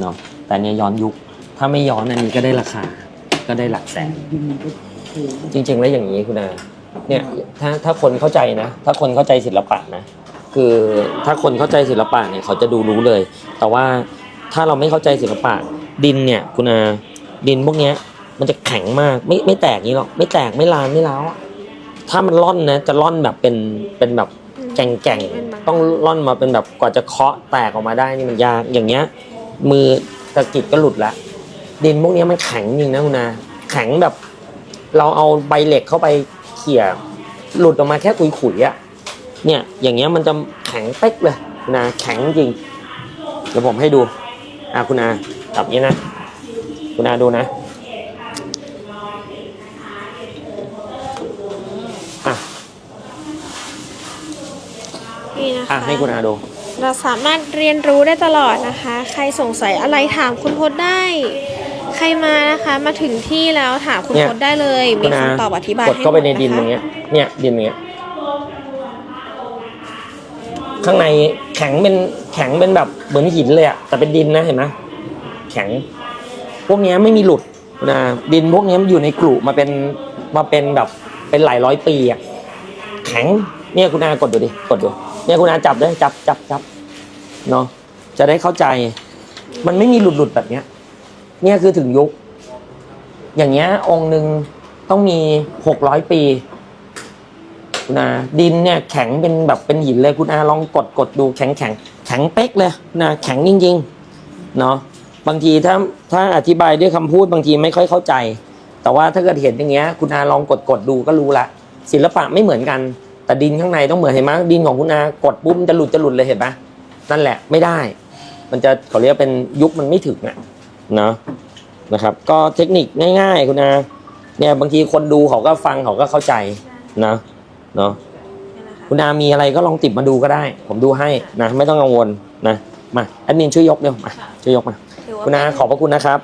เนาะแต่เนี้ยย้อนยุค ถ้าไม่ย้อนอันนี้ก็ได้ราคา ก็ได้หลักแสนดินมันก็โหจริง ๆ แล้วอย่างนี้คุณอาเนี่ยถ้าถ้าคนเข้าใจนะ ถ้าคนเข้าใจศิลปะนะ คือถ้าคนเข้าใจศิลปะเนี่ยเขาจะดูรู้เลย แต่ว่าถ้าเราไม่เข้าใจศิลปะ ดินเนี่ย คุณอาดินพวกเนี้ย มันจะแข็งมากไม่ไม่แตกนี้หรอกไม่แตกไม่ลานไม่ร้าวอะถ้ามันร่อนนะจะร่อนแบบเป็นเป็นแบบแก่งแก่งๆต้องร่อนมาเป็นแบบกว่าจะเคาะแตกออกมาได้นี่มันยากอย่างเงี้ย มือตะกิดก็หลุดละ ดินพวกเนี้ยมันแข็งจริงนะคุณอาแข็งแบบ เราเอาใบเหล็กเข้าไปเขี่ยหลุดออกมาแค่ขุยๆอะเนี่ย อย่างเงี้ยมันจะแข็งเป๊กเลยคุณอาแข็งจริง เดี๋ยวผมให้ดูอะคุณอาจับนี้นะ คุณอาดูนะอะนี่นะอะคะให้คุณอาดู เราสามารถเรียนรู้ได้ตลอดนะคะ ใครสงสัยอะไรถามคุณพจน์ได้ ใครมานะคะ มาถึงที่แล้วถามคุณเนี่ยพจน์ได้เลย มีคุณอา คำตอบอธิบายกดให้เข้าไปในหมะคะดินตรงเนี้ย เนี่ยดินตรงเนี้ย ข้างในแข็งเป็นแข็งเป็นแบบเหมือนหินเลยอะแต่เป็นดินนะเห็นไหมแข็ง พวกเนี้ยไม่มีหลุดนะดินพวกเนี้ยมันอยู่ในกลุ่มาเป็นมาเป็นแบบเป็นหลายร้อยปีอะแข็งเนี่ยคุณอากดดูดิกดดู เนี่ยคุณอาจับด้วยจับจับจับเนาะจะได้เข้าใจ มันไม่มีหลุดหลุดแบบเนี้ย เนี่ยคือถึงยุค อย่างเงี้ย องค์หนึ่งต้องมีหกร้อยปีคุณอาดินเนี่ยแข็งเป็นแบบเป็นหินเลยคุณอาลองกดกดดูแข็งแข็งแข็งเป๊กเลยนะแข็งจริงๆเนาะบางทีถ้าถ้าอธิบายด้วยคำพูดบางทีไม่ค่อยเข้าใจ แต่ว่าถ้าเกิดเห็นอย่างเงี้ย คุณอาลองกดกดดูก็รู้ละศิลปะไม่เหมือนกัน แต่ดินข้างในต้องเหมือนเห็นไหมดินของคุณอากดปุ๊บมันจะหลุดจะหลุดเลยเห็นปะนั่นแหละไม่ได้ มันจะเขาเรียกว่าเป็นยุคมันไม่ถึงอะเนาะนะครับ ก็เทคนิคง่าย ๆ คุณอาเนี่ยบางทีคนดูเขาก็ฟังเขาก็เข้าใจนะเนาะคุณอามีอะไรก็ลองติดมาดูก็ได้ ผมดูให้นะ ไม่ต้องกังวลนะมาแอดมินช่วยยกเร็วมาช่วยยกมา คุณอาขอบพระคุณนะครับ